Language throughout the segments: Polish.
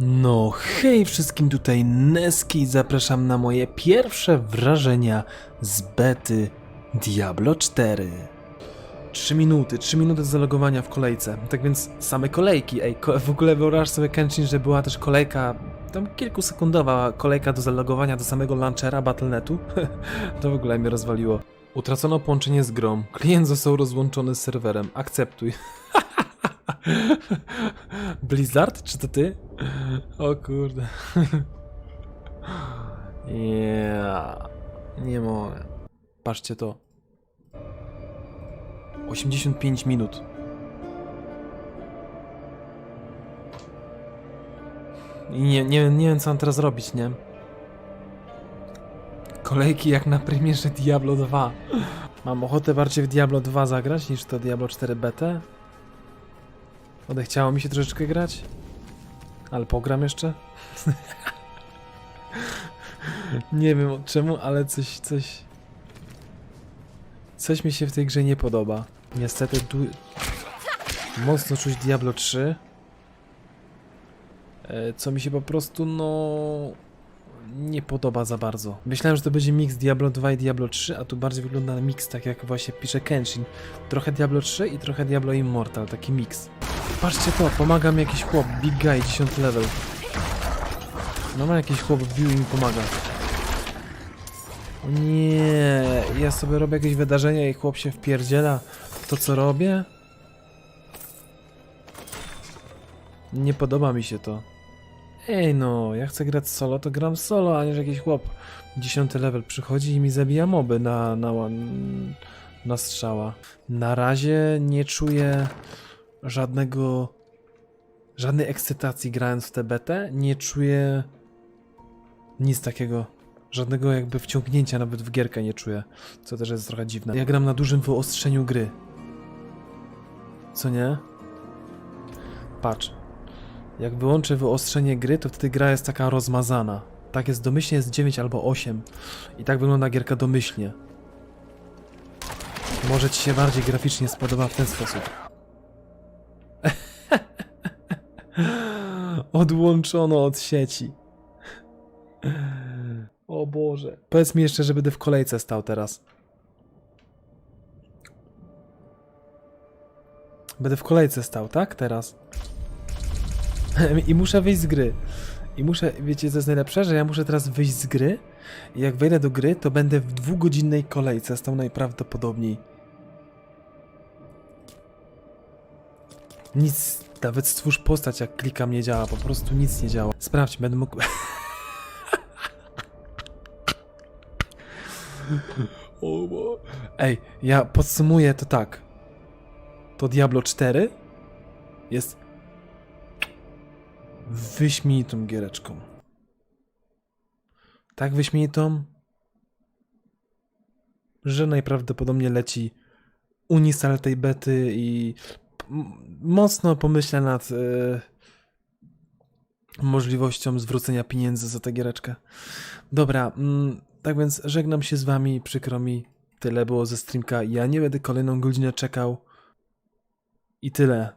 No hej wszystkim, tutaj Neski zapraszam na moje pierwsze wrażenia z bety Diablo 4. 3 minuty, 3 minuty zalogowania w kolejce. Tak więc same kolejki, ej, w ogóle wyobraź sobie Kenshin, że była też kolejka, tam kilkusekundowa kolejka do zalogowania do samego launchera Battle.netu. to w ogóle mnie rozwaliło. Utracono połączenie z grą. Klient został rozłączony z serwerem. Akceptuj. Blizzard? Czy to ty? O kurde. Yeah. Nie mogę. Patrzcie to. 85 minut. I nie, nie, nie wiem co mam teraz robić, nie? Kolejki jak na premierze Diablo 2. Mam ochotę bardziej w Diablo 2 zagrać niż to Diablo 4 BT. Odechciało mi się troszeczkę grać. Ale pogram jeszcze? nie wiem czemu, ale coś, coś... Coś mi się w tej grze nie podoba. Niestety tu... Mocno czuć Diablo 3. E, Co mi się po prostu, no... Nie podoba za bardzo. Myślałem, że to będzie mix Diablo 2 i Diablo 3, a tu bardziej wygląda na mix, tak jak właśnie pisze Kenshin. Trochę Diablo 3 i trochę Diablo Immortal, taki mix. Patrzcie to, pomaga mi jakiś chłop, big guy, 10 level. No ma jakiś chłop wbił i mi pomaga. O nie, ja sobie robię jakieś wydarzenia i chłop się wpierdziela w to co robię? Nie podoba mi się to. Ej no, ja chcę grać solo, to gram solo, a nie że jakiś chłop 10 level przychodzi i mi zabija moby na, na, na strzała. Na razie nie czuję żadnego żadnej ekscytacji grając w tę betę. Nie czuję nic takiego. Żadnego jakby wciągnięcia nawet w gierkę nie czuję, co też jest trochę dziwne. Ja gram na dużym wyostrzeniu gry. Co nie? Patrz. Jak wyłączę wyostrzenie gry, to wtedy gra jest taka rozmazana. Tak jest domyślnie jest 9 albo 8. I tak wygląda gierka domyślnie. Może ci się bardziej graficznie spodoba w ten sposób. Odłączono od sieci. O Boże. Powiedz mi jeszcze, że będę w kolejce stał teraz. Będę w kolejce stał, tak? Teraz. I muszę wyjść z gry. I muszę, wiecie co jest najlepsze? Że ja muszę teraz wyjść z gry i jak wejdę do gry, to będę w dwugodzinnej kolejce stał najprawdopodobniej. Nic, nawet stwórz postać, jak klikam nie działa, po prostu nic nie działa. Sprawdź, będę mógł... Ej, ja podsumuję to tak. To Diablo 4 jest wyśmienitą giereczką. Tak wyśmienitą, że najprawdopodobniej leci unistal tej bety i mocno pomyślę nad e, możliwością zwrócenia pieniędzy za tę giereczkę. Dobra, mm, tak więc żegnam się z wami, przykro mi, tyle było ze streamka, ja nie będę kolejną godzinę czekał i tyle.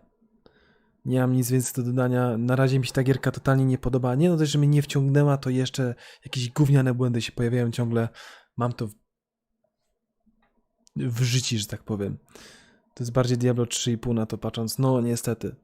Nie mam nic więcej do dodania. Na razie mi się ta gierka totalnie nie podoba. Nie no dość, że mnie nie wciągnęła, to jeszcze jakieś gówniane błędy się pojawiają ciągle. Mam to w, w życiu, że tak powiem. To jest bardziej Diablo 3,5 na to patrząc. No niestety.